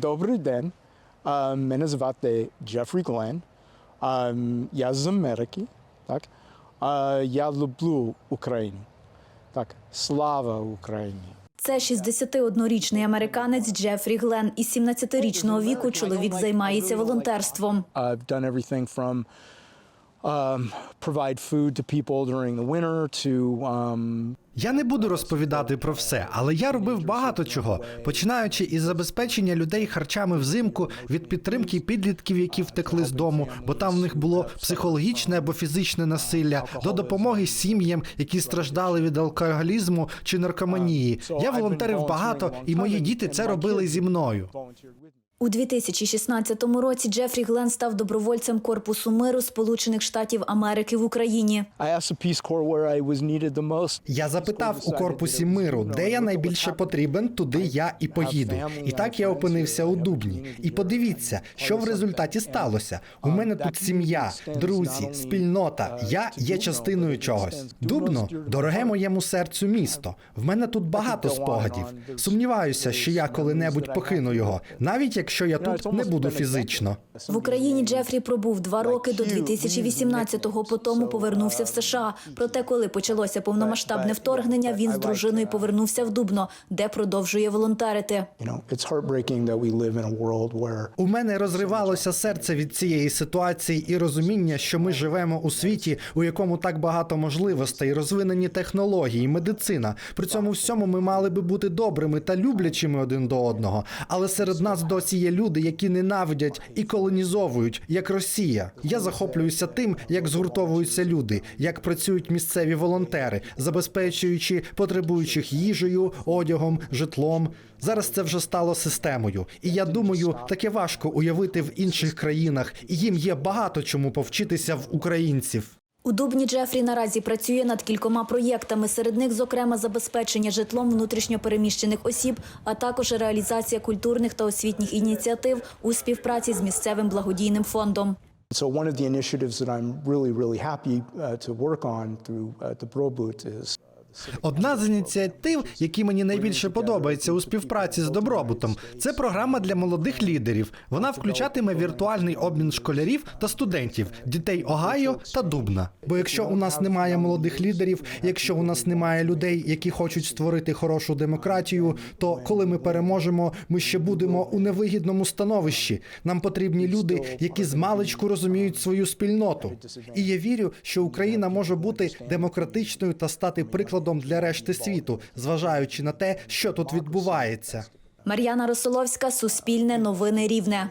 Добрий день. Мене звати Джефрі Глен. Я з Америки. Так? Я люблю Україну. Так, слава Україні! Це 61-річний американець Джефрі Глен. Із 17-річного віку чоловік займається волонтерством. Um, provide food to people during the winter to um, Я не буду розповідати про все, але я робив багато чого, починаючи із забезпечення людей харчами взимку від підтримки підлітків, які втекли з дому, бо там в них було психологічне або фізичне насилля, до допомоги сім'ям, які страждали від алкоголізму чи наркоманії. Я волонтерив багато, і мої діти це робили зі мною. У 2016 році Джефрі Глен став добровольцем Корпусу миру Сполучених Штатів Америки в Україні. Я запитав у корпусі миру, де я найбільше потрібен, туди я і поїду. І так я опинився у Дубні. І подивіться, що в результаті сталося. У мене тут сім'я, друзі, спільнота. Я є частиною чогось. Дубно дороге моєму серцю місто. В мене тут багато спогадів. Сумніваюся, що я коли-небудь покину його, навіть якщо я тут не буду фізично. В Україні Джефрі пробув два роки до 2018-го, потім повернувся в США. Проте, коли почалося повномасштабне вторгнення, він з дружиною повернувся в Дубно, де продовжує волонтерити. У мене розривалося серце від цієї ситуації і розуміння, що ми живемо у світі, у якому так багато можливостей, розвинені технології, медицина. При цьому всьому ми мали би бути добрими та люблячими один до одного. Але серед нас досі є люди, які ненавидять і колонізовують, як Росія. Я захоплююся тим, як згуртовуються люди, як працюють місцеві волонтери, забезпечуючи потребуючих їжею, одягом, житлом. Зараз це вже стало системою, і я думаю, таке важко уявити в інших країнах, і їм є багато чому повчитися в українців. У Дубні Джефрі наразі працює над кількома проєктами. Серед них, зокрема, забезпечення житлом внутрішньопереміщених осіб, а також реалізація культурних та освітніх ініціатив у співпраці з місцевим благодійним фондом. So one of the initiatives that I'm really, really happy uh, to work on through uh, the Brobut is Одна з ініціатив, які мені найбільше подобається у співпраці з добробутом, це програма для молодих лідерів. Вона включатиме віртуальний обмін школярів та студентів, дітей Огайо та Дубна. Бо якщо у нас немає молодих лідерів, якщо у нас немає людей, які хочуть створити хорошу демократію, то коли ми переможемо, ми ще будемо у невигідному становищі. Нам потрібні люди, які з маличку розуміють свою спільноту. І я вірю, що Україна може бути демократичною та стати прикладом для решти світу, зважаючи на те, що тут відбувається. Мар'яна Росоловська, Суспільне новини Рівне.